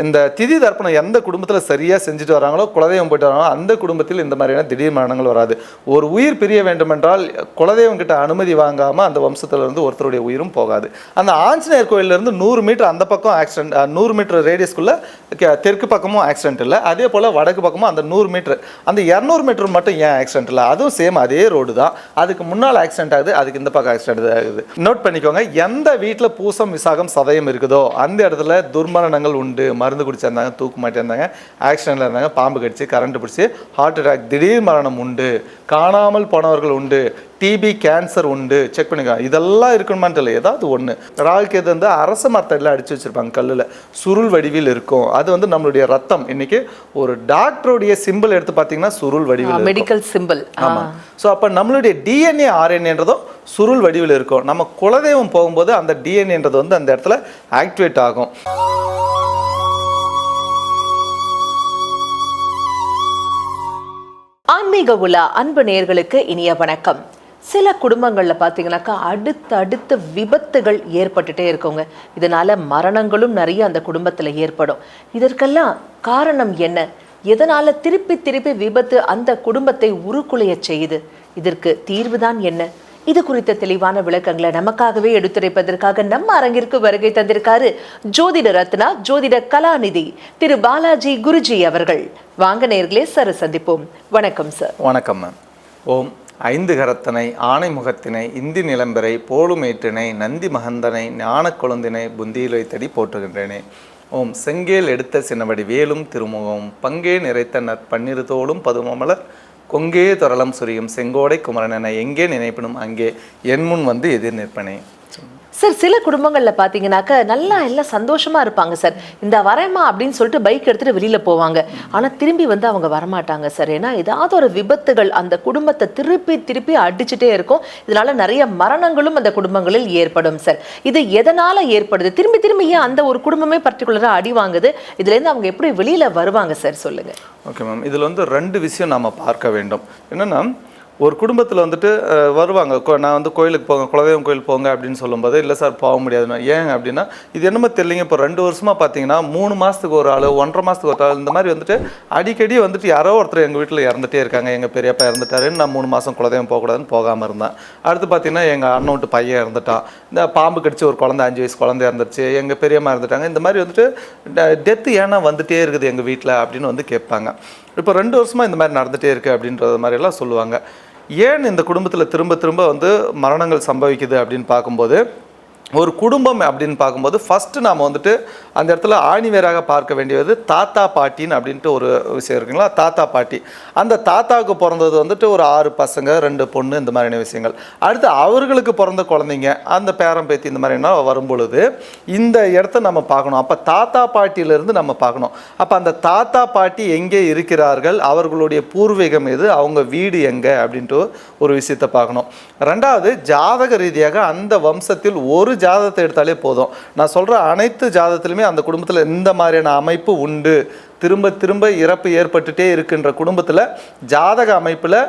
இந்த திதி தர்ப்பணம் எந்த குடும்பத்தில் சரியாக செஞ்சுட்டு வராங்களோ குலதெய்வம் போயிட்டு வராங்களோ அந்த குடும்பத்தில் இந்த மாதிரியான திடீர் மரணங்கள் வராது. ஒரு உயிர் பிரிய வேண்டுமென்றால் குலதெய்வம் கிட்ட அனுமதி வாங்காமல் அந்த வம்சத்திலிருந்து ஒருத்தருடைய உயிரும் போகாது. அந்த ஆஞ்சநேயர் கோயிலிருந்து நூறு மீட்டர் அந்த பக்கம் ஆக்சிடென்ட் நூறு மீட்டர் ரேடியஸ்க்குள்ளே தெற்கு பக்கமும் ஆக்சிடென்ட் இல்லை. அதே போல் வடக்கு பக்கமும் அந்த நூறு மீட்டர் அந்த இரநூறு மீட்டர் மட்டும் ஏன் ஆக்சிடென்ட் இல்லை? அதுவும் சேம் அதே ரோடு தான். அதுக்கு முன்னால் ஆக்சிடென்ட் ஆகுது அதுக்கு இந்த பக்கம் ஆக்சிடென்ட் ஆகுது. நோட் பண்ணிக்கோங்க எந்த வீட்டில் பூசம் விசாகம் சதயம் இருக்குதோ அந்த இடத்துல துர்மரணங்கள் உண்டு மருந்து குடிச்சிருந்தாங்க தூக்கு மாட்டியிருந்தாங்க ஆக்சிடென்ட்ல இருந்தாங்க பாம்பு கடிச்சு கரண்ட் பிடிச்சி ஹார்ட் அட்டாக் திடீர் மரணம் உண்டு காணாமல் போனவர்கள் உண்டு டிபி கேன்சர் உண்டு செக் பண்ணிக்கோ இதெல்லாம் இருக்கணுமான்னு தெரியல. ஏதாவது ஒன்று ராகுக்கு வந்து அரச மரத்தடியில் அடிச்சு வச்சிருப்பாங்க கல்லில். சுருள் வடிவில் இருக்கும். அது வந்து நம்மளுடைய ரத்தம். இன்னைக்கு ஒரு டாக்டருடைய சிம்பிள் எடுத்து பார்த்தீங்கன்னா சுருள் வடிவில். மெடிக்கல் சிம்பிள் ஆமாம் ஸோ அப்போ நம்மளுடைய டிஎன்ஏ ஆர்என்ஏன்றதும் சுருள் வடிவில் இருக்கும். நம்ம குலதெய்வம் போகும்போது அந்த டிஎன்ஏன்றது வந்து அந்த இடத்துல ஆக்டிவேட் ஆகும். ஆன்மீக உலா அன்பு நேர்களுக்கு இனிய வணக்கம். சில குடும்பங்களில் பார்த்தீங்கன்னாக்கா அடுத்து விபத்துகள் ஏற்பட்டுட்டே இருக்குங்க. இதனால மரணங்களும் நிறைய அந்த குடும்பத்துல ஏற்படும். இதற்கெல்லாம் காரணம் என்ன? எதனால திருப்பி திருப்பி விபத்து அந்த குடும்பத்தை உருக்குலைய செய்யுது? இதற்கு தீர்வுதான் என்ன? இது குறித்த தெளிவான விளக்கங்களை நமக்காகவே எடுத்துரைப்பதற்காக நம்ம அரங்கிற்கு வருகை தந்திருக்காரு ஜோதிட ரத்னா ஜோதிட கலாநிதி திரு பாலாஜி குருஜி அவர்கள். வாங்க நேர்களே சார் சந்திப்போம். வணக்கம் சார். வணக்கம் மேம் ஓம் ஐந்து கரத்தனை ஆணை முகத்தினை இந்தி நிலம்பரை போலுமேற்றினை நந்தி மகந்தனை ஞான குழந்தினை புந்தியில் வைத்தடி போற்றுகின்றேனே. ஓம் செங்கேல் எடுத்த சின்னவடி வேலும் திருமுகம் பங்கே நிறைத்த நற்பன்னிரு தோளும் பதுமமலர் கொங்கே தொரளம் சுரியும் செங்கோடை குமரனென எங்கே நினைப்பினும் அங்கே என் முன் வந்து எதிர் நிற்பனே. சார் சில குடும்பங்களில் பார்த்தீங்கன்னாக்க நல்லா எல்லாம் சந்தோஷமாக இருப்பாங்க சார். இந்த வரேம்மா அப்படின்னு சொல்லிட்டு பைக் எடுத்துகிட்டு வெளியில் போவாங்க. ஆனால் திரும்பி வந்து அவங்க வரமாட்டாங்க சார். ஏன்னா ஏதாவது ஒரு விபத்துகள் அந்த குடும்பத்தை திருப்பி திருப்பி அடிச்சுட்டே இருக்கும். இதனால நிறைய மரணங்களும் அந்த குடும்பங்களில் ஏற்படும் சார். இது எதனால் ஏற்படுது? திரும்பி திரும்பி ஏன் அந்த ஒரு குடும்பமே பர்டிகுலராக அடி வாங்குது? இதுலேருந்து அவங்க எப்படி வெளியில் வருவாங்க சார்? சொல்லுங்கள் ஓகே மேம் இதில் வந்து ரெண்டு விஷயம் நாம் பார்க்க வேண்டும். என்னென்னா ஒரு குடும்பத்தில் வந்துட்டு வருவாங்க. நான் வந்து கோயிலுக்கு போங்க குலதெய்வம் கோயில் போங்க அப்படின்னு சொல்லும்போது இல்லை சார் போக முடியாதுன்னா ஏன்? அப்படின்னா இது என்னமோ தெரியலைங்க. இப்போ ரெண்டு வருஷமாக பார்த்தீங்கன்னா மூணு மாதத்துக்கு ஒரு ஆள் ஒன்றரை மாதத்துக்கு ஒரு ஆள் இந்த மாதிரி வந்துட்டு அடிக்கடி வந்துட்டு யாரோ ஒருத்தர் எங்கள் வீட்டில் இறந்துட்டே இருக்காங்க. எங்கள் பெரியப்பா இறந்துட்டாருன்னு நான் மூணு மாதம் குலதெய்வம் போகக்கூடாதுன்னு போகாமல் இருந்தேன். அடுத்து பார்த்தீங்கன்னா எங்கள் அண்ணன் விட்டு பையன் இறந்துட்டான். இந்த பாம்பு கடிச்சு ஒரு குழந்தை அஞ்சு வயசு குழந்தை இறந்துருச்சு. எங்கள் பெரியம்மா இறந்துட்டாங்க. இந்த மாதிரி வந்துட்டு டெத்து ஏன்னா வந்துட்டே இருக்குது எங்கள் வீட்டில் அப்படின்னு வந்து கேட்பாங்க. இப்போ ரெண்டு வருஷமாக இந்த மாதிரி நடந்துகிட்டே இருக்குது அப்படின்றது மாதிரிலாம் சொல்லுவாங்க. ஏன் இந்த குடும்பத்தில் திரும்ப திரும்ப வந்து மரணங்கள் சம்பவிக்குது அப்படின்னு பார்க்கும்போது ஒரு குடும்பம் அப்படின்னு பார்க்கும்போது ஃபஸ்ட்டு நாம் வந்துட்டு அந்த இடத்துல ஆணிவேராக பார்க்க வேண்டியது தாத்தா பாட்டின்னு அப்படின்ட்டு ஒரு விஷயம் இருக்குங்களா? தாத்தா பாட்டி. அந்த தாத்தாவுக்கு பிறந்தது வந்துட்டு ஒரு ஆறு பசங்க ரெண்டு பொண்ணு இந்த மாதிரியான விஷயங்கள். அடுத்து அவர்களுக்கு பிறந்த குழந்தைங்க அந்த பேரம் பேத்தி இந்த மாதிரினா வரும் பொழுது இந்த இடத்த நம்ம பார்க்கணும். அப்போ தாத்தா பாட்டியிலேருந்து நம்ம பார்க்கணும். அப்போ அந்த தாத்தா பாட்டி எங்கே இருக்கிறார்கள்? அவர்களுடைய பூர்வீகம் எது? அவங்க வீடு எங்கே? அப்படின்ட்டு ஒரு விஷயத்தை பார்க்கணும். ரெண்டாவது ஜாதக ரீதியாக அந்த வம்சத்தில் ஒரு ஜாதகத்தை எடுத்தாலே போதும். நான் சொல்கிற அனைத்து ஜாதகத்திலுமே அந்த குடும்பத்தில் இந்த மாதிரியான அமைப்பு உண்டு. திரும்ப திரும்ப இறப்பு ஏற்பட்டுட்டே இருக்கின்ற குடும்பத்தில் ஜாதக அமைப்பில்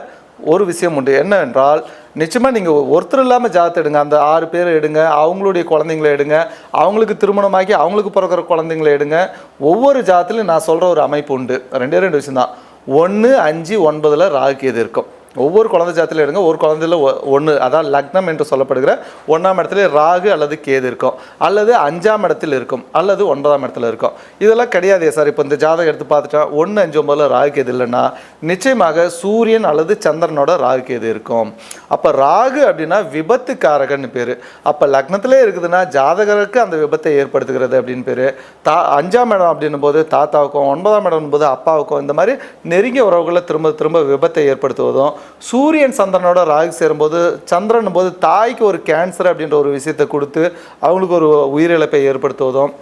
ஒரு விஷயம் உண்டு. என்னவென்றால் நிச்சயமாக நீங்கள் ஒருத்தர் இல்லாமல் ஜாதத்தை எடுங்க. அந்த ஆறு பேர் எடுங்க அவங்களுடைய குழந்தைங்கள எடுங்க அவங்களுக்கு திருமணமாக்கி அவங்களுக்கு பிறக்கிற குழந்தைங்கள எடுங்க. ஒவ்வொரு ஜாதத்துலையும் நான் சொல்கிற ஒரு அமைப்பு உண்டு. ரெண்டே ரெண்டு விஷயம் தான் ஒன்று அஞ்சு ஒன்பதில் ராகு எது இருக்கும். ஒவ்வொரு குழந்தை ஜாத்தியில் எடுங்க ஒரு குழந்தையில் ஒன்று அதான் லக்னம் என்று சொல்லப்படுகிற ஒன்றாம் இடத்துல ராகு அல்லது கேது இருக்கும். அல்லது அஞ்சாம் இடத்தில் இருக்கும் அல்லது ஒன்பதாம் இடத்துல இருக்கும். இதெல்லாம் கிடையாதே சார். இப்போ இந்த ஜாதகம் எடுத்து பார்த்துட்டா ஒன்று அஞ்சு ஒம்பதில் ராகு கேது இல்லைன்னா நிச்சயமாக சூரியன் அல்லது சந்திரனோட ராகு கேது இருக்கும். அப்போ ராகு அப்படின்னா விபத்து காரகன் பேர். அப்போ லக்னத்திலே இருக்குதுன்னா ஜாதகருக்கு அந்த விபத்தை ஏற்படுத்துகிறது அப்படின்னு பேர். தா அஞ்சாம் இடம் அப்படின்னும் போது தாத்தாவுக்கும் ஒன்பதாம் இடம் போது அப்பாவுக்கும் இந்த மாதிரி நெருங்கிய உறவுகளை திரும்ப திரும்ப விபத்தை ஏற்படுத்துவதும் சூரியன் சந்திரனோட ராகு சேரும்போது சந்திரன் போது தாய்க்கு ஒரு கேன்சர் அப்படின்ற ஒரு விஷயத்தை கொடுத்து அவங்களுக்கு ஒரு உயிரிழப்பை ஏற்படுத்துவதும்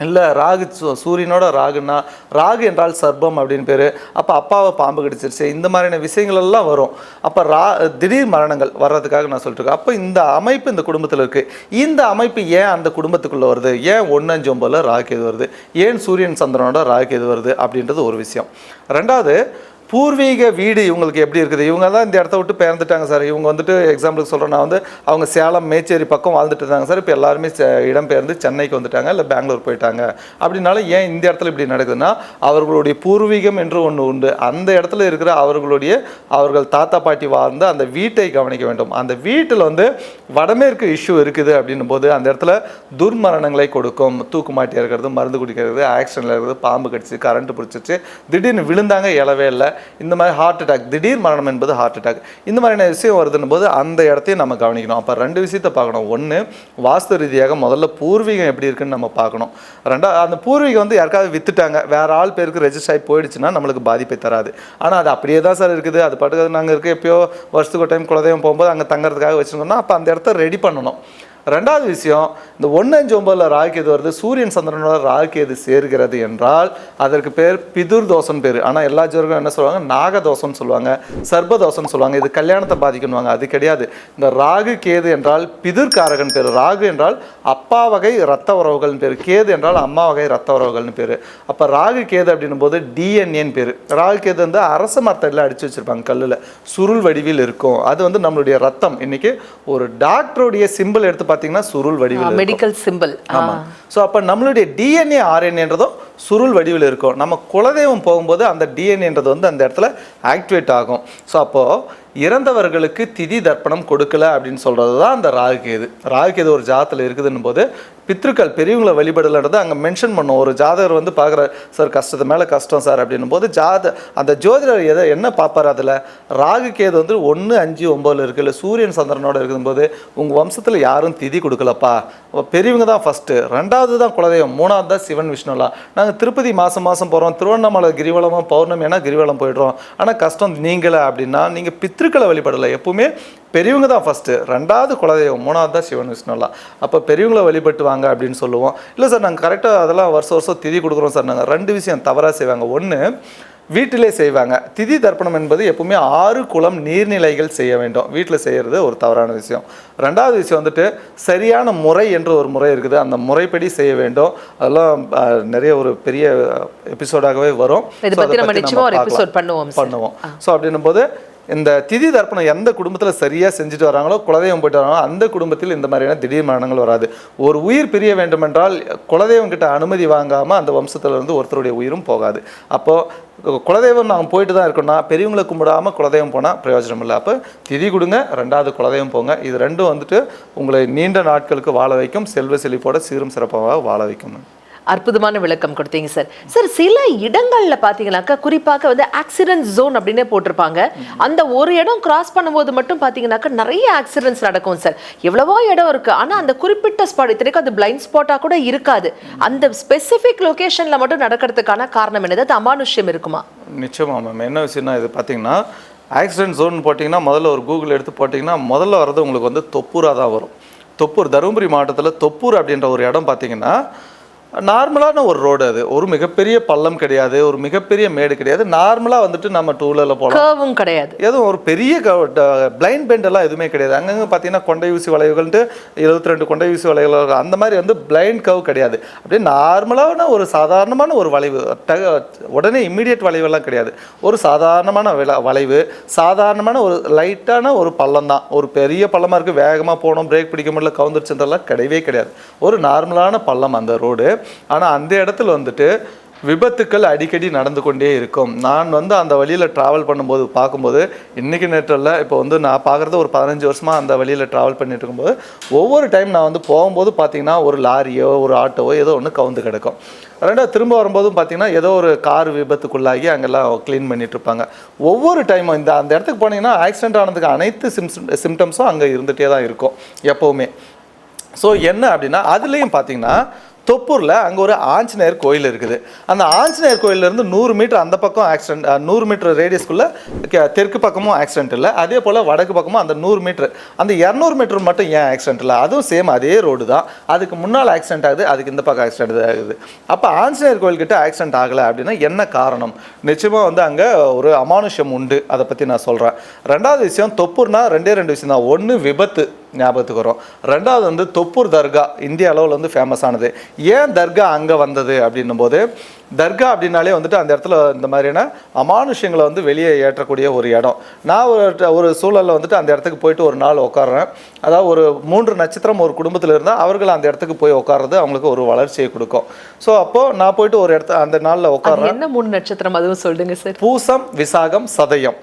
இல்லை ராகு சூ- சூரியனோட ராகுன்னா ராகு என்றால் சர்பம் அப்படின்னு பேர். அப்போ அப்பாவை பாம்பு கடிச்சிருச்சு இந்த மாதிரியான விஷயங்கள் எல்லாம் வரும். அப்போ ரா திடீர் மரணங்கள் வர்றதுக்காக நான் சொல்லிட்டு இருக்கேன் அப்போ இந்த அமைப்பு இந்த குடும்பத்தில் இருக்குது இந்த அமைப்பு ஏன் அந்த குடும்பத்துக்குள்ளே வருது? ஏன் ஒன்று அஞ்சு ஒம்பதில் ராகு எது வருது? ஏன் சூரியன் சந்திரனோட ராகு எது வருது? அப்படின்றது ஒரு விஷயம். ரெண்டாவது பூர்வீக வீடு இவங்களுக்கு எப்படி இருக்குது? இவங்க தான் இந்த இடத்த விட்டு பிறந்துட்டாங்க சார். இவங்க வந்துட்டு எக்ஸாம்பிளுக்கு சொல்கிறேன் நான் வந்து அவங்க சேலம் மேச்சேரி பக்கம் வாழ்ந்துட்டு இருந்தாங்க சார். இப்போ எல்லாருமே இடம் பெயர்ந்து சென்னைக்கு வந்துட்டாங்க இல்லை பெங்களூர் போயிட்டாங்க. அப்படின்னால ஏன் இந்த இடத்துல இப்படி நடக்குதுன்னா அவர்களுடைய பூர்வீகம் என்று ஒன்று உண்டு. அந்த இடத்துல இருக்கிற அவர்களுடைய அவர்கள் தாத்தா பாட்டி வாழ்ந்து அந்த வீட்டை கவனிக்க வேண்டும். அந்த வீட்டில் வந்து வடமேற்கு இஷ்யூ இருக்குது அப்படின்னும் போது அந்த இடத்துல துர்மரணங்களை கொடுக்கும். தூக்கு மாட்டி இருக்கிறது மருந்து குடிக்கிறது ஆக்சிடென்ட்ல இருக்கிறது பாம்பு கடிச்சு கரண்ட் பிடிச்சிச்சு திடீர்னு விழுந்தாங்க இழவே இல்லை. இந்த மாதிரி ஹார்ட் அட்டாக் திடீர் மரணம் என்பது ஹார்ட் அட்டாக் இந்த மாதிரியான விஷயம் வருதுன்னு போது அந்த இடத்தையும் நம்ம கவனிக்கணும். அப்போ ரெண்டு விஷயத்தை பார்க்கணும். ஒன்று வாஸ்து ரீதியாக முதல்ல பூர்வீகம் எப்படி இருக்குன்னு நம்ம பார்க்கணும். ரெண்டா அந்த பூர்வீகம் வந்து யாருக்காவது வித்துட்டாங்க. வேற ஆள் பேருக்கு ரெஜிஸ்டர் ஆகி போயிடுச்சுன்னா நம்மளுக்கு பாதிப்பை தராது. ஆனால் அது அப்படியே தான் சார் இருக்குது. அது பாட்டுக்கு நாங்கள் இருக்க எப்பயோ வருஷத்துக்கு ஒரு டைம் குலதெய்வம் போகும்போது அங்கே தங்கறதுக்காக வச்சுருந்தோம்னா அப்போ அந்த இடத்த ரெடி பண்ணணும். ரெண்டாவது விஷயம் இந்த ஒன்று அஞ்சு ஒம்பதில் ராகுகேது வருது சூரியன் சந்திரனோட ராகுகேது சேர்கிறது என்றால் அதற்கு பேர் பிதுர் தோசன் பேர். ஆனால் எல்லா ஜோர்களும் என்ன சொல்லுவாங்க? நாகதோஷம்னு சொல்லுவாங்க சர்பதோஷம்னு சொல்லுவாங்க இது கல்யாணத்தை பாதிக்கணுவாங்க அது கிடையாது. இந்த ராகு கேது என்றால் பிதுர் காரகன் பேர். ராகு என்றால் அப்பா வகை ரத்த உறவுகள்னு பேர். கேது என்றால் அம்மா வகை ரத்த உறவுகள்னு பேர். அப்போ ராகு கேது அப்படின்னும் போது டிஎன்ஏன்னு பேர். ராகு கேது வந்து அரச மரத்தடியில் அடித்து வச்சிருப்பாங்க கல்லில். சுருள் வடிவில் இருக்கும். அது வந்து நம்மளுடைய ரத்தம். இன்றைக்கி ஒரு டாக்டருடைய சிம்பிள் எடுத்து பார்த்தீங்கன்னா சுருள் வடிவில். மெடிக்கல் சிம்பிள் ஆமாம் ஸோ அப்போ நம்மளுடைய டிஎன்ஏ ஆர்என்ஏன்றதும் சுருள் வடிவில் இருக்கும். நம்ம குலதெய்வம் போகும்போது அந்த டிஎன்ஏன்றது வந்து அந்த இடத்துல ஆக்டிவேட் ஆகும். ஸோ அப்போது இறந்தவர்களுக்கு திதி தர்ப்பணம் கொடுக்கல அப்படின்னு சொல்கிறது தான் அந்த ராகுகேது ராகுகேது ஒரு ஜாதத்தில் இருக்குதுன்னும் போது பித்ருக்கள் பெரியவங்களை வழிபடலன்றது அங்கே மென்ஷன் பண்ணும். ஒரு ஜாதகர் வந்து பார்க்குற சார் கஷ்டத்து மேலே கஷ்டம் சார் அப்படின்னும் போது ஜாத அந்த ஜோதிடர் எதை என்ன பார்ப்பார் அதில்? ராகுகேது வந்து ஒன்று அஞ்சு ஒம்போதில் இருக்குது இல்லை சூரியன் சந்திரனோட இருக்கும்போது உங்கள் வம்சத்தில் யாரும் திதி கொடுக்கலப்பா. பெரியவங்க தான் ஃபஸ்ட்டு ரெண்டாவது தான் குலதெய்வம். மூணாவது தான் சிவன் விஷ்ணுலாம் நாங்கள் திருப்பதி மாதம் மாதம் போகிறோம் திருவண்ணாமலை கிரிவலமாக பௌர்ணமினா கிரிவலம் போயிடுறோம். ஆனால் கஷ்டம் நீங்களே அப்படின்னா நீங்கள் பித்ருக்களை வழிபடலை. எப்பவுமே பெரியவங்க தான் ஃபஸ்ட்டு ரெண்டாவது குலதெய்வம் மூணாவது தான் சிவன் விஷ்ணுலாம் அப்போ பெரியவங்களை வழிபட்டு வாங்க அப்படின்னு சொல்லுவோம். இல்லை சார் நாங்கள் கரெக்டாக அதெல்லாம் வருஷம் வருஷம் திதி கொடுக்குறோம் சார். நாங்கள் ரெண்டு விஷயம் தவறாக செய்வாங்க. ஒன்று வீட்டிலே செய்வாங்க. திதி தர்ப்பணம் என்பது எப்பவுமே ஆறு குளம் நீர்நிலைகள் செய்ய வேண்டும். வீட்டில் செய்கிறது ஒரு தவறான விஷயம். ரெண்டாவது விஷயம் வந்துட்டு சரியான முறை என்று ஒரு முறை இருக்குது. அந்த முறைப்படி செய்ய வேண்டும். அதெல்லாம் நிறைய ஒரு பெரிய எபிசோடாகவே வரும். பண்ணுவோம். பண்ணுவோம். ஸோ அப்படின்னும் போது இந்த திதி தர்ப்பணம் எந்த குடும்பத்தில் சரியாக செஞ்சுட்டு வராங்களோ குலதெய்வம் போயிட்டு வராங்களோ அந்த குடும்பத்தில் இந்த மாதிரியான திடீர் மரணங்கள் வராது. ஒரு உயிர் பிரிய வேண்டுமென்றால் குலதெய்வம் கிட்ட அனுமதி வாங்காமல் அந்த வம்சத்திலிருந்து ஒருத்தருடைய உயிரும் போகாது. அப்போது குலதெய்வம் நாங்கள் போயிட்டு தான் இருக்கோம்னா பெரியவங்களை கும்பிடாமல் குலதெய்வம் போனால் பிரயோஜனம் இல்லை. அப்போ திதி கொடுங்க ரெண்டாவது குலதெய்வம் போங்க. இது ரெண்டும் வந்துட்டு உங்களை நீண்ட நாட்களுக்கு வாழ வைக்கும். செல்வ செழிப்போட சீரும் சிறப்பாக வாழ வைக்கும். அற்புதமான விளக்கம் கொடுத்தீங்க சார் சார் சில இடங்களில் பார்த்தீங்கன்னாக்கா குறிப்பாக வந்து ஆக்சிடென்ட் ஜோன் அப்படின்னே போட்டிருப்பாங்க. அந்த ஒரு இடம் கிராஸ் பண்ணும்போது மட்டும் பார்த்தீங்கன்னாக்கா நிறைய ஆக்சிடென்ட்ஸ் நடக்கும் சார் எவ்வளவோ இடம் இருக்குது ஆனால் அந்த குறிப்பிட்ட ஸ்பாட் இத்தனைக்கும் அது பிளைண்ட் ஸ்பாட்டாக கூட இருக்காது. அந்த ஸ்பெசிஃபிக் லொக்கேஷனில் மட்டும் நடக்கிறதுக்கான காரணம் என்னது? அது அமானுஷ்யம் இருக்குமா? நிச்சயமா மேம் என்ன விஷயம்னா இது பார்த்தீங்கன்னா ஆக்சிடென்ட் ஜோன் போட்டிங்கன்னா முதல்ல ஒரு கூகுள் எடுத்து போட்டிங்கன்னா முதல்ல வர்றது உங்களுக்கு வந்து தொப்பூராக தான் வரும். தொப்பூர் தருமபுரி மாவட்டத்தில் தொப்பூர் அப்படின்ற ஒரு இடம் பார்த்தீங்கன்னா நார்மலான ஒரு ரோடு அது. ஒரு மிகப்பெரிய பள்ளம் கிடையாது ஒரு மிகப்பெரிய மேடு கிடையாது. நார்மலாக வந்துட்டு நம்ம டூ வீலரில் போகலாம் கிடையாது. எதுவும் ஒரு பெரிய பிளைண்ட் பெண்ட் எல்லாம் எதுவுமே கிடையாது. அங்கங்கே பார்த்தீங்கன்னா கொண்டை ஊசி வளைவுகள்ட்டு இருபத்தி ரெண்டு கொண்டை ஊசி வளைவுகள் இருக்கும். அந்த மாதிரி வந்து பிளைண்ட் கவ் கிடையாது. அப்படியே நார்மலான ஒரு சாதாரணமான ஒரு வளைவு உடனே இம்மிடியட் வளைவெல்லாம் கிடையாது. ஒரு சாதாரணமான வளைவு சாதாரணமான ஒரு லைட்டான ஒரு பள்ளம் தான். ஒரு பெரிய பள்ளமாக இருக்குது வேகமாக போகணும் பிரேக் பிடிக்க முடியல கவுந்துருச்சுன்றதெல்லாம் கிடையவே கிடையாது. ஒரு நார்மலான பள்ளம் அந்த ரோடு ஆனால் அந்த இடத்துல வந்துட்டு விபத்துக்கள் அடிக்கடி நடந்து கொண்டே இருக்கும். நான் வந்து அந்த வழியில் ட்ராவல் பண்ணும்போது பார்க்கும்போது இன்றைக்கி நேற்றில் இப்போ வந்து நான் பார்க்குறது ஒரு பதினஞ்சு வருஷமாக அந்த வழியில் ட்ராவல் பண்ணிட்டு இருக்கும்போது ஒவ்வொரு டைம் நான் வந்து போகும்போது பார்த்திங்கன்னா ஒரு லாரியோ ஒரு ஆட்டோவோ ஏதோ ஒன்று கவுந்து கிடக்கும். ரெண்டாவது திரும்ப வரும்போதும் பார்த்திங்கன்னா ஏதோ ஒரு கார் விபத்துக்குள்ளாகி அங்கெல்லாம் க்ளீன் பண்ணிகிட்ருப்பாங்க இருப்பாங்க. ஒவ்வொரு டைமும் இந்த அந்த இடத்துக்கு போனீங்கன்னா ஆக்சிடென்ட் ஆனதுக்கு அனைத்து சிம்ஸ் சிம்டம்ஸும் அங்கே இருந்துகிட்டே தான் இருக்கும் எப்போவுமே. ஸோ என்ன அப்படின்னா அதுலேயும் பார்த்தீங்கன்னா தொப்பூரில் அங்கே ஒரு ஆஞ்சநேயர் கோயில் இருக்குது. அந்த ஆஞ்சநேயர் கோயிலேருந்து நூறு மீட்டர் அந்த பக்கம் ஆக்சிடென்ட் நூறு மீட்டர் ரேடியஸ்க்குள்ளே தெற்கு பக்கமும் ஆக்சிடென்ட் இல்லை. அதே போல் வடக்கு பக்கமும் அந்த நூறு மீட்ரு அந்த இரநூறு மீட்டர் மட்டும் ஏன் ஆக்சிடென்ட் இல்லை? அதுவும் சேம் அதே ரோடு தான். அதுக்கு முன்னால் ஆக்சிடென்ட் ஆகுது அதுக்கு இந்த பக்கம் ஆக்சிடென்ட் ஆகுது. அப்போ ஆஞ்சநேயர் கோயில்கிட்ட ஆக்சிடென்ட் ஆகலை அப்படின்னா என்ன காரணம்? நிச்சயமாக வந்து அங்கே ஒரு அமானுஷ்யம் உண்டு. அதை பற்றி நான் சொல்கிறேன் ரெண்டாவது விஷயம் தொப்பூர்னால் ரெண்டே ரெண்டு விஷயம் தான். ஒன்று விபத்து. ஞாபகத்துக்கு வரும். ரெண்டாவது வந்து தொப்பூர் தர்கா இந்திய அளவில் வந்து ஃபேமஸ் ஆனது. ஏன் தர்கா அங்கே வந்தது அப்படின்னும் போது தர்கா அப்படின்னாலே வந்துட்டு அந்த இடத்துல இந்த மாதிரியான அமானுஷ்யங்களை வந்து வெளியே ஏற்றக்கூடிய ஒரு இடம். நான் ஒரு ஒரு சூழலில் வந்துட்டு அந்த இடத்துக்கு போயிட்டு ஒரு நாள் உட்காடுறேன் அதாவது ஒரு மூன்று நட்சத்திரம் ஒரு குடும்பத்தில் இருந்தால் அவர்கள் அந்த இடத்துக்கு போய் உட்கார்றது அவங்களுக்கு ஒரு வளர்ச்சியை கொடுக்கும். ஸோ அப்போது நான் போயிட்டு ஒரு இடத்த அந்த நாளில் உட்காடுறேன் என்ன மூணு நட்சத்திரம் அதுவும் சொல்லுங்க சார் பூசம் விசாகம் சதயம்.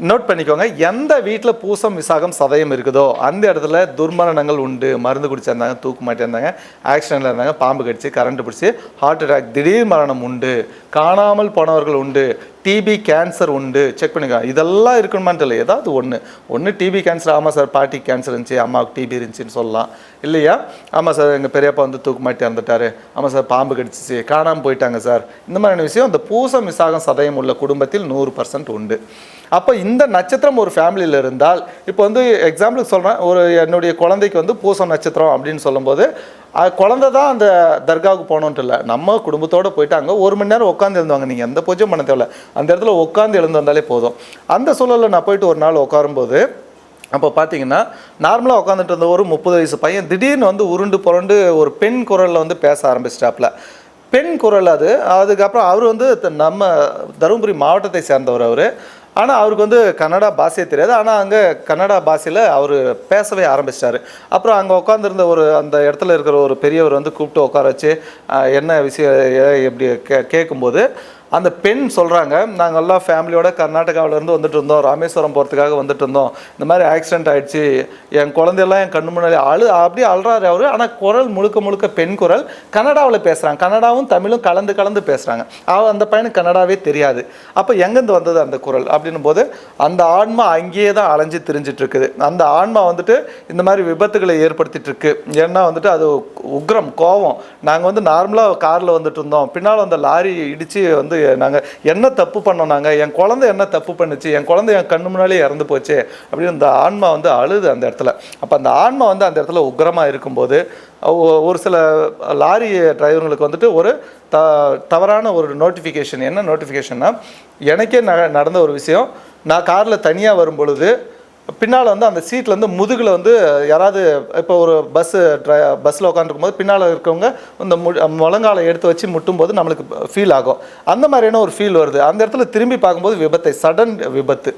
நோட் பண்ணிக்கோங்க எந்த வீட்டில் பூசம் விசாகம் சதயம் இருக்குதோ அந்த இடத்துல துர்மரணங்கள் உண்டு. மருந்து குடிச்சிருந்தாங்க தூக்கு மாட்டேருந்தாங்க ஆக்சிடென்ட்டில் இருந்தாங்க பாம்பு கடிச்சு கரண்ட் பிடிச்சி ஹார்ட் அட்டாக் திடீர் மரணம் உண்டு. காணாமல் போனவர்கள் உண்டு. டிபி கேன்சர் உண்டு. செக் பண்ணுங்க. இதெல்லாம் இருக்கணுமான்னு தெரியல. ஏதாவது ஒன்று ஒன்று டிபி கேன்சர் ஆமாம் சார் பாட்டிக்கு கேன்சர் இருந்துச்சு. அம்மாவுக்கு டிபி இருந்துச்சுன்னு சொல்லலாம். இல்லையா? ஆமாம் சார் எங்கள் பெரியப்பா வந்து தூக்கு மாட்டி இறந்துட்டாரு. ஆமாம் சார் பாம்பு கடிச்சிச்சு. காணாமல் போயிட்டாங்க சார் இந்த மாதிரியான விஷயம் இந்த பூசம் விசாகம் சதயம் உள்ள குடும்பத்தில் நூறு பர்சன்ட் உண்டு. அப்போ இந்த நட்சத்திரம் ஒரு ஃபேமிலியில் இருந்தால் இப்போ வந்து எக்ஸாம்பிளுக்கு சொல்கிறேன் ஒரு என்னுடைய குழந்தைக்கு வந்து பூசம் நட்சத்திரம் அப்படின்னு சொல்லும்போது குழந்த தான் அந்த தர்காவுக்கு போகணுன்ட்டு இல்லை. நம்ம குடும்பத்தோடு போயிட்டு அங்கே ஒரு மணி நேரம் உட்காந்து எழுந்துவாங்க. நீங்கள் எந்த பூஜையும் பண்ண தேவையில்ல. அந்த இடத்துல உட்காந்து எழுந்து வந்தாலே போதும். அந்த சூழலில் நான் போயிட்டு ஒரு நாள் உட்காரும்போது அப்போ பார்த்தீங்கன்னா நார்மலாக உட்காந்துட்டு இருந்த ஒரு முப்பது வயசு பையன் திடீர்னு வந்து உருண்டு புரண்டு ஒரு பெண் குரலில் வந்து பேச ஆரம்பிச்சிட்டாப்புல பெண் குரல் அது. அதுக்கப்புறம் அவர் வந்து த- நம்ம தருமபுரி மாவட்டத்தை சேர்ந்தவர் அவர். ஆனால் அவருக்கு வந்து கன்னடா பாஷையே தெரியாது. ஆனால் அங்கே கன்னடா பாஷையில் அவர் பேசவே ஆரம்பிச்சிட்டாரு. அப்புறம் அங்கே உட்காந்துருந்த ஒரு அந்த இடத்துல இருக்கிற ஒரு பெரியவர் வந்து கூப்பிட்டு உட்கார வச்சு என்ன விஷயம் எப்படி கே கேட்கும்போது அந்த பெண் சொல்கிறாங்க நாங்கள் எல்லாம் ஃபேமிலியோட கர்நாடகாவிலேருந்து வந்துட்டு இருந்தோம். ராமேஸ்வரம் போகிறதுக்காக வந்துட்டு இருந்தோம். இந்த மாதிரி ஆக்சிடென்ட் ஆகிடுச்சு என் குழந்தையெல்லாம் என் கண்ணு முன்னாடி அழு அப்படியே அழுறாரு அவர். ஆனால் குரல் முழுக்க முழுக்க பெண் குரல். கன்னடாவில் பேசுகிறாங்க கன்னடாவும் தமிழும் கலந்து கலந்து பேசுகிறாங்க அவள் அந்த பையனுக்கு கன்னடாவே தெரியாது. அப்போ எங்கேருந்து வந்தது அந்த குரல்? அப்படின்னும் போது அந்த ஆன்மா அங்கேயே தான் அலைஞ்சு திரிஞ்சிட்டு இருக்குது. அந்த ஆன்மா வந்துட்டு இந்த மாதிரி விபத்துகளை ஏற்படுத்திட்டு இருக்கு. ஏன்னா வந்துட்டு அது உக்ரம் கோவம். நாங்கள் வந்து நார்மலாக காரில் வந்துட்டு இருந்தோம். பின்னால் அந்த லாரி இடித்து வந்து நாங்கள் என்ன தப்பு பண்ணோம் நாங்கள் என் குழந்தை என்ன தப்பு பண்ணுச்சு? என் குழந்தை என் கண்ணு முன்னாலே இறந்து போச்சு. அப்படின்னு அந்த ஆன்மா வந்து அழுது அந்த இடத்துல. அப்போ அந்த ஆன்மா வந்து அந்த இடத்துல உக்ரமாக இருக்கும்போது ஒரு சில லாரி டிரைவருங்களுக்கு வந்துட்டு ஒரு த தவறான ஒரு நோட்டிஃபிகேஷன் என்ன நோட்டிஃபிகேஷன்னா எனக்கே ந நடந்த ஒரு விஷயம். நான் காரில் தனியாக வரும் பொழுது பின்னால் வந்து அந்த சீட்டில் வந்து முதுகில் வந்து யாராவது இப்போ ஒரு பஸ்ஸு ட்ரை பஸ்ஸில் உட்காந்துருக்கும் போது பின்னால் இருக்கவங்க இந்த மு முழங்காலை எடுத்து வச்சு முட்டும்போது நம்மளுக்கு ஃபீல் ஆகும். அந்த மாதிரியான ஒரு ஃபீல் வருது. அந்த இடத்துல திரும்பி பார்க்கும்போது விபத்தை சடன் விபத்து.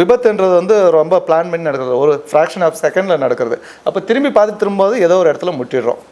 விபத்துன்றது வந்து ரொம்ப பிளான் பண்ணி நடக்கிறது. ஒரு ஃப்ராக்ஷன் ஆஃப் செகண்டில் நடக்கிறது. அப்போ திரும்பி பார்த்து திரும்பும்போது ஏதோ ஒரு இடத்துல முட்டிடுறோம்.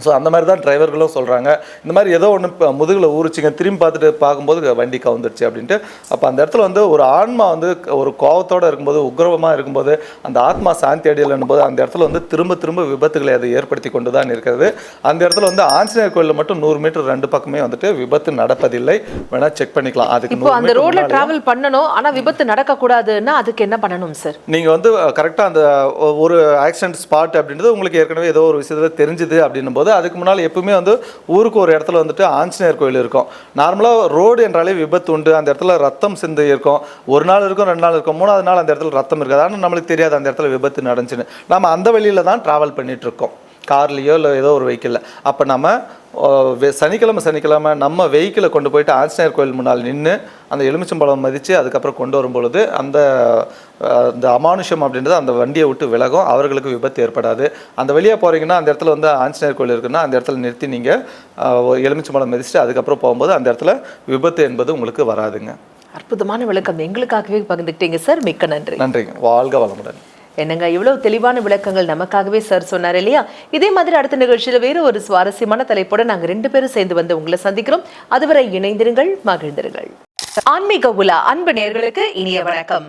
ஸோ அந்த மாதிரி தான் டிரைவர்களும் சொல்கிறாங்க இந்த மாதிரி ஏதோ ஒன்று முதுகில் ஊறிச்சிங்க திரும்பி பார்த்துட்டு பார்க்கும்போது வண்டி கவுந்துருச்சு அப்படின்ட்டு. அப்போ அந்த இடத்துல வந்து ஒரு ஆன்மா வந்து ஒரு கோவத்தோடு இருக்கும்போது உக்ரவமாக இருக்கும்போது அந்த ஆத்மா சாந்தி அடையலைன்னும் போது அந்த இடத்துல வந்து திரும்ப திரும்ப விபத்துகளை அதை ஏற்படுத்தி கொண்டு தான் இருக்கிறது. அந்த இடத்துல வந்து ஆஞ்சநேயர் கோயிலில் மட்டும் நூறு மீட்டர் ரெண்டு பக்கமே வந்துட்டு விபத்து நடப்பதில்லை. வேணால் செக் பண்ணிக்கலாம். அதுக்கு இப்போ அந்த முன்னாடி- டிராவல் பண்ணணும் ஆனா விபத்து நடக்க கூடாதுன்னா அதுக்கு என்ன பண்ணணும் சார் நீங்கள் வந்து கரெக்டாக அந்த ஒரு ஆக்சிடென்ட் ஸ்பாட் அப்படின்றது உங்களுக்கு ஏற்கனவே ஏதோ ஒரு விஷயத்தில் தெரிஞ்சுது அப்படின்னும் போது அதுக்கு முன்னால் எப்பவுமே வந்து ஊருக்கு ஒரு இடத்துல வந்துட்டு ஆஞ்சநேயர் கோயில் இருக்கும். நார்மலாக ரோடு என்றாலே விபத்து உண்டு. அந்த இடத்துல ரத்தம் சிந்து இருக்கும். ஒரு நாள் இருக்கும் ரெண்டு நாள் இருக்கும். மூணாவது நாள் அந்த இடத்துல ரத்தம் இருக்காது. ஆனால் நம்மளுக்கு தெரியாது அந்த இடத்துல விபத்து நடந்துச்சுன்னு. நம்ம அந்த வழியில தான் ட்ராவல் பண்ணிகிட்ருக்கோம் கார்லேயோ இல்லை ஏதோ ஒரு வெஹிக்கிளில் அப்போ நம்ம சனிக்கிழமை சனிக்கிழமை நம்ம வெஹிக்கிளை கொண்டு போயிட்டு ஆஞ்சநேயர் கோயில் முன்னால் நின்று அந்த எலுமிச்சம்பழம் மதித்து அதுக்கப்புறம் கொண்டு வரும் பொழுது அந்த இந்த அமானுஷம் அப்படின்றது அந்த வண்டியை விட்டு விலகும். அவர்களுக்கு விபத்து ஏற்படாது. அந்த வழியாக போகிறீங்கன்னா அந்த இடத்துல வந்து ஆஞ்சநேயர் கோயில் இருக்குன்னா அந்த இடத்துல நிறுத்தி நீங்கள் எலுமிச்சம்பழம் மிதிச்சுட்டு அதுக்கப்புறம் போகும்போது அந்த இடத்துல விபத்து என்பது உங்களுக்கு வராதுங்க. அற்புதமான விளக்கம். எங்களுக்காகவே பகிர்ந்துக்கிட்டீங்க சார். மிக்க நன்றி. நன்றிங்க. வாழ்க வளமுடன். என்னங்க இவ்வளவு தெளிவான விளக்கங்கள் நமக்காகவே சார் சொன்னார் இல்லையா? இதே மாதிரி அடுத்த நிகழ்ச்சியில் வேறு ஒரு சுவாரஸ்யமான தலைப்போட நாங்க ரெண்டு பேரும் சேர்ந்து வந்து உங்களை சந்திக்கிறோம். அதுவரை இணைந்திருங்கள் மகிழ்ந்திருங்கள். ஆன்மீக உலா அன்பு நேர்களுக்கு இனிய வணக்கம்.